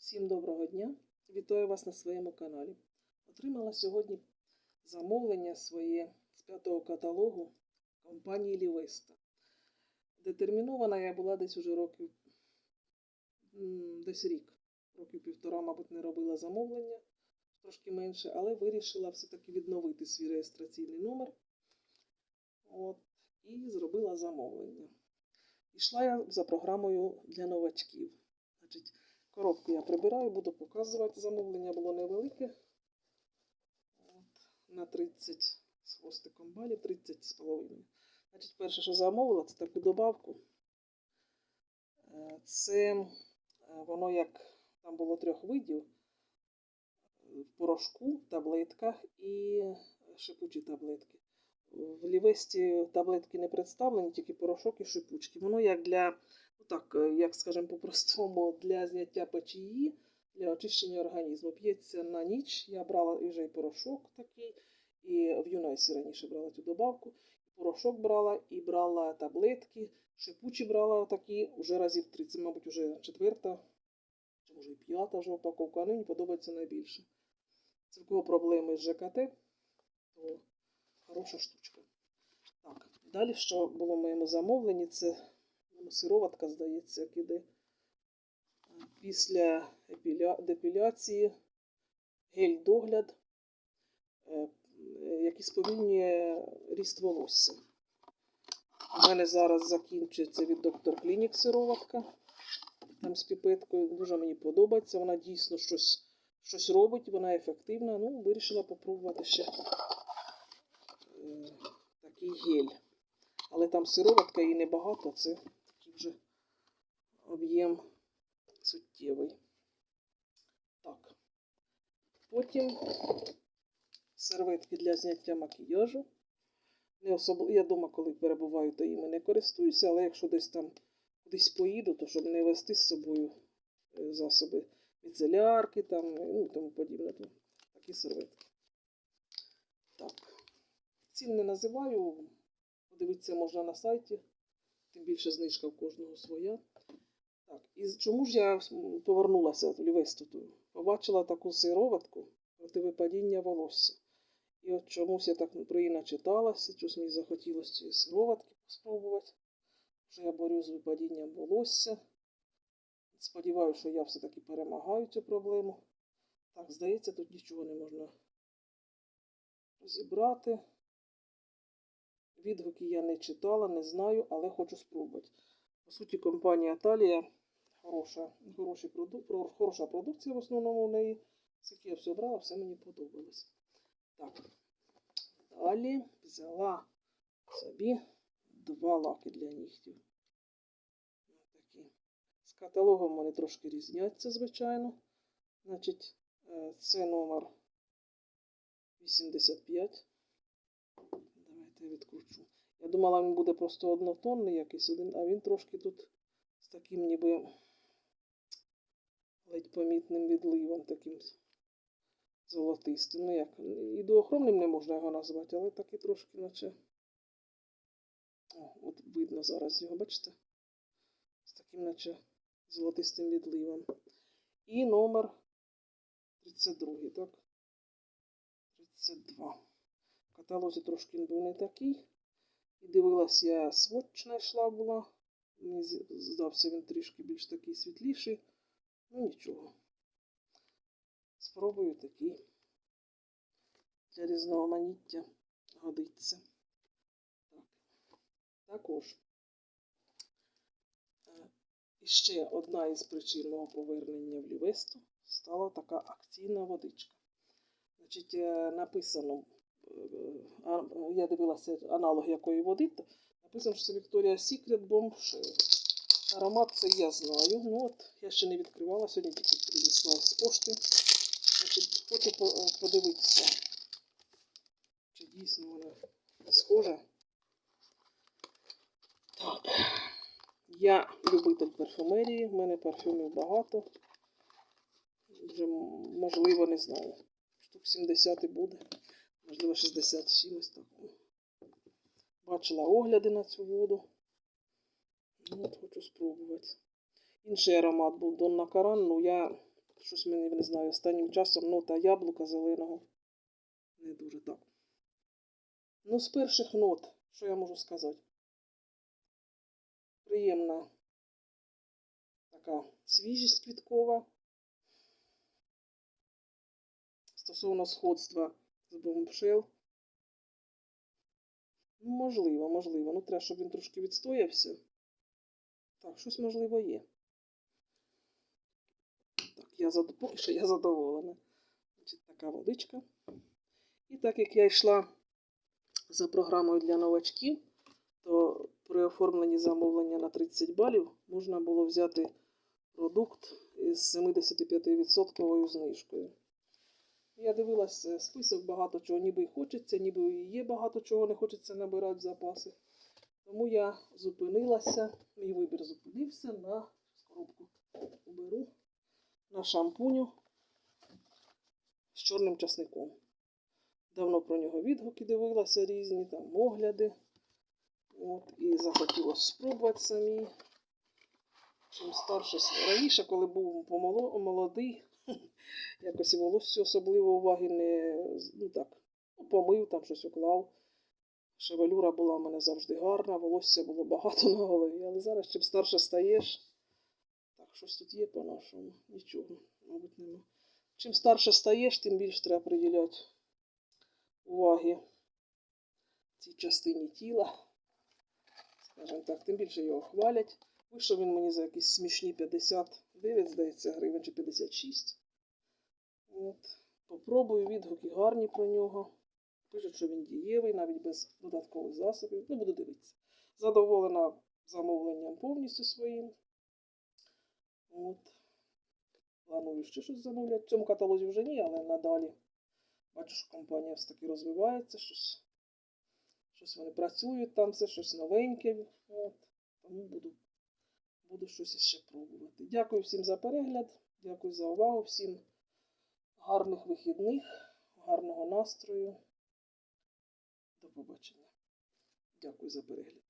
Всім доброго дня! Вітаю вас на своєму каналі. Отримала сьогодні замовлення своє з п'ятого каталогу компанії Лівеста. Детермінована я була десь уже років десь рік, років півтора, мабуть, не робила замовлення, трошки менше, але вирішила все-таки відновити свій реєстраційний номер. От, і зробила замовлення. Ішла я за програмою для новачків. Значить, Коробку я прибираю, буду показувати. Замовлення було невелике. От, на 30 з хвостиком балів, 30 з половиною. Значить, перше, що замовила, це таку добавку. Е, Це е, воно як там було трьох видів: в порошку, таблетках і шипучі таблетки. В лівесті таблетки не представлені, тільки порошок і шипучки. Воно як для ну так, е, як скажемо по-простому, для зняття печії, для очищення організму. П'ється на ніч. Я брала вже і порошок такий, і в Юнайсі раніше брала цю добавку. Порошок брала, і брала таблетки, шипучі брала такі вже разів три. Це, мабуть, вже четверта, чи може і п'ята вже упаковка. Ну, мені подобається найбільше. Це в кого проблеми з ЖКТ, то хороша штучка. Так, далі, що було в моєму замовленні, це ну, сироватка, здається, іде. Після депіляції гель-догляд, е, який сповільнює ріст волосся. У мене зараз закінчується від доктор Клінік сироватка. Там з піпеткою дуже мені подобається. Вона дійсно щось, щось робить, вона ефективна. Ну, вирішила попробувати ще гель. Але там сироватка і небагато, це вже об'єм суттєвий. Так. Потім серветки для зняття макіяжу. Не особливо, я вдома, коли перебуваю, то іми не користуюся, але якщо десь там кудись поїду, то щоб не вести з собою е, засоби міцелярки там, ну, тому подібне, то такі серветки. Так. Цін не називаю, подивитися можна на сайті, тим більше знижка в кожного своя. Так, і чому ж я повернулася в Лівесту? Побачила таку сироватку проти випадіння волосся. І от чомусь я так про її начиталася, щось мені захотілося цієї сироватки спробувати. Що я борюсь з випадінням волосся. Сподіваюся, що я все-таки перемагаю цю проблему. Так, здається, тут нічого не можна розібрати. Відгуки я не читала, не знаю, але хочу спробувати. По суті, компанія Талія хороша, хороший продукт, хороша продукція в основному в неї. Скільки я все брала, все мені подобалось. Так, далі взяла собі два лаки для нігтів. Такі. З каталогом вони трошки різняться, звичайно. Значить, е, це номер 85. Я відкручу. Я думала, він буде просто однотонний якийсь один, а він трошки тут з таким ніби ледь помітним відливом, таким золотистим. Ну як, і дуохромним не можна його назвати, але такий трошки, наче. О, от видно зараз його, бачите? З таким, наче золотистим відливом. І номер 32, так? 32. Каталозі трошки був не такий. І дивилась я сводч знайшла була. Мені здався він трішки більш такий світліший. Ну нічого. Спробую такий. Для різноманіття годиться. Так. Також. е, І ще одна із причин мого повернення в Лівесту стала така акційна водичка. Значить, е, написано, я дивилася аналог якої води, написано, що це Victoria's Secret Bomb Аромат це я знаю. Ну от, я ще не відкривала, сьогодні тільки принесла з пошти. Значить, хочу е, подивитися, чи дійсно вона схожа. Так. Я любитель парфумерії, в мене парфюмів багато. Вже, можливо, не знаю. Штук 70 і буде. Можливо, 60 з чимось. Бачила огляди на цю воду. Ну, от хочу спробувати. Інший аромат був Донна Каран, ну я Щось мені не знаю, останнім часом нота яблука зеленого. Не дуже так. Ну, з перших нот, що я можу сказати? Приємна така свіжість квіткова. Стосовно сходства з бомбшел. Ну, можливо, можливо. Ну, треба, щоб він трошки відстоявся. Так, щось можливо є. Так, я зад... поки що я задоволена. Значить, така водичка. І так як я йшла за програмою для новачків, то при оформленні замовлення на 30 балів можна було взяти продукт із 75% знижкою. Я дивилася список багато чого, ніби й хочеться, ніби і є багато чого не хочеться набирати запаси. Тому я зупинилася, мій вибір зупинився на коробку уберу на шампуню з чорним часником. Давно про нього відгуки дивилася різні, там огляди. От, і захотілося спробувати самі. Чим старше раніше, коли був помоло- молодий, якось і волосся особливо уваги не ну так, ну, помив, там щось уклав. Шевелюра була в мене завжди гарна, волосся було багато на голові, але зараз чим старше стаєш, так, щось тут є по-нашому, нічого, мабуть, нема. Чим старше стаєш, тим більше треба приділяти уваги цій частині тіла. Скажімо так, тим більше його хвалять. Вийшов він мені за якісь смішні 59, здається, гривень чи 56. От. Попробую відгуки гарні про нього. Пишуть, що він дієвий, навіть без додаткових засобів. Ну, буду дивитися. Задоволена замовленням повністю своїм. От. Планую ще щось замовляти. В цьому каталозі вже ні, але надалі. Бачу, що компанія все таки розвивається, щось, щось вони працюють там, все щось новеньке. От. Тому буду, буду щось іще пробувати. Дякую всім за перегляд, дякую за увагу, всім гарних вихідних, гарного настрою. До побачення. Дякую за перегляд.